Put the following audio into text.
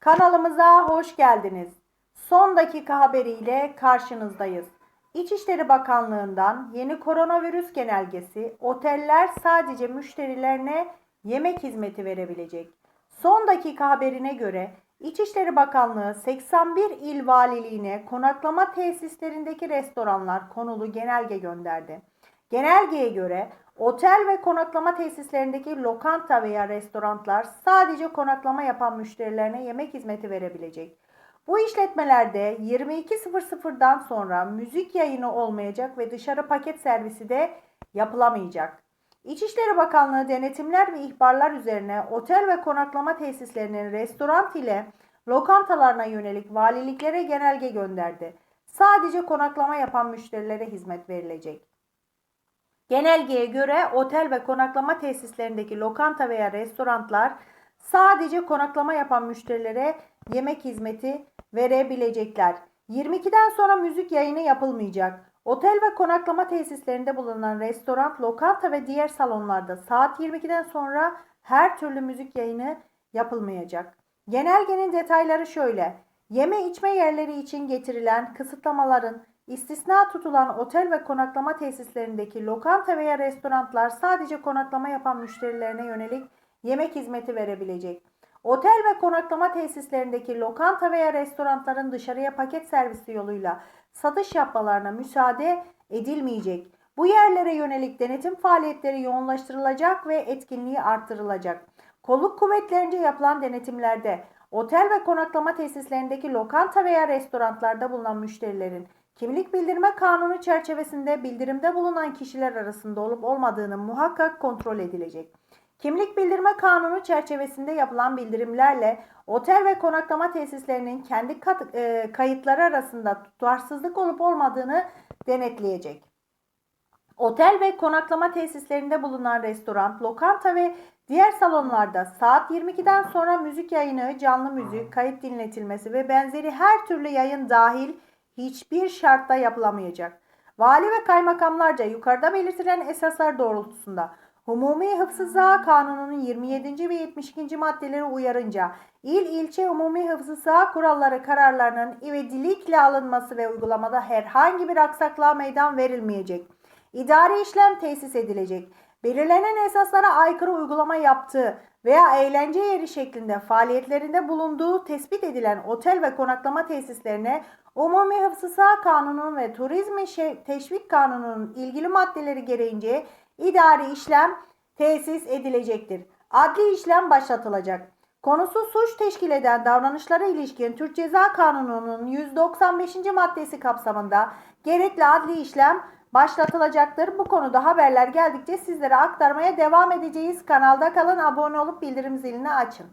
Kanalımıza hoş geldiniz. Son dakika haberiyle karşınızdayız. İçişleri Bakanlığı'ndan yeni koronavirüs genelgesi oteller sadece müşterilerine yemek hizmeti verebilecek. Son dakika haberine göre İçişleri Bakanlığı 81 il valiliğine konaklama tesislerindeki restoranlar konulu genelge gönderdi. Genelgeye göre otel ve konaklama tesislerindeki lokanta veya restoranlar sadece konaklama yapan müşterilerine yemek hizmeti verebilecek. Bu işletmelerde 22.00'dan sonra müzik yayını olmayacak ve dışarı paket servisi de yapılamayacak. İçişleri Bakanlığı denetimler ve ihbarlar üzerine otel ve konaklama tesislerinin restoran ile lokantalarına yönelik valiliklere genelge gönderdi. Sadece konaklama yapan müşterilere hizmet verilecek. Genelgeye göre otel ve konaklama tesislerindeki lokanta veya restoranlar sadece konaklama yapan müşterilere yemek hizmeti verebilecekler. 22'den sonra müzik yayını yapılmayacak. Otel ve konaklama tesislerinde bulunan restoran, lokanta ve diğer salonlarda saat 22'den sonra her türlü müzik yayını yapılmayacak. Genelgenin detayları şöyle. Yeme içme yerleri için getirilen kısıtlamaların istisna tutulan otel ve konaklama tesislerindeki lokanta veya restoranlar sadece konaklama yapan müşterilerine yönelik yemek hizmeti verebilecek. Otel ve konaklama tesislerindeki lokanta veya restoranların dışarıya paket servisi yoluyla satış yapmalarına müsaade edilmeyecek. Bu yerlere yönelik denetim faaliyetleri yoğunlaştırılacak ve etkinliği arttırılacak. Kolluk kuvvetlerince yapılan denetimlerde otel ve konaklama tesislerindeki lokanta veya restoranlarda bulunan müşterilerin kimlik bildirme kanunu çerçevesinde bildirimde bulunan kişiler arasında olup olmadığını muhakkak kontrol edilecek. Kimlik bildirme kanunu çerçevesinde yapılan bildirimlerle otel ve konaklama tesislerinin kendi kat- e, kayıtları arasında tutarsızlık olup olmadığını denetleyecek. Otel ve konaklama tesislerinde bulunan restoran, lokanta ve diğer salonlarda saat 22'den sonra müzik yayını, canlı müzik, kayıt dinletilmesi ve benzeri her türlü yayın dahil hiçbir şartta yapılamayacak. Vali ve kaymakamlarca yukarıda belirtilen esaslar doğrultusunda Umumi Hıfzı Kanunu'nun 27. ve 72. maddeleri uyarınca il ilçe umumi hıfzı kuralları kararlarının ivedilikle alınması ve uygulamada herhangi bir aksaklığa meydan verilmeyecek. İdari işlem tesis edilecek. Belirlenen esaslara aykırı uygulama yaptığı veya eğlence yeri şeklinde faaliyetlerinde bulunduğu tespit edilen otel ve konaklama tesislerine Umumi Hıfzı Kanunun ve Turizmi Teşvik Kanunu'nun ilgili maddeleri gereğince idari işlem tesis edilecektir. Adli işlem başlatılacak. Konusu suç teşkil eden davranışlara ilişkin Türk Ceza Kanunu'nun 195. maddesi kapsamında gerekli adli işlem başlatılacaktır. Bu konuda haberler geldikçe sizlere aktarmaya devam edeceğiz. Kanalda kalın, abone olup bildirim zilini açın.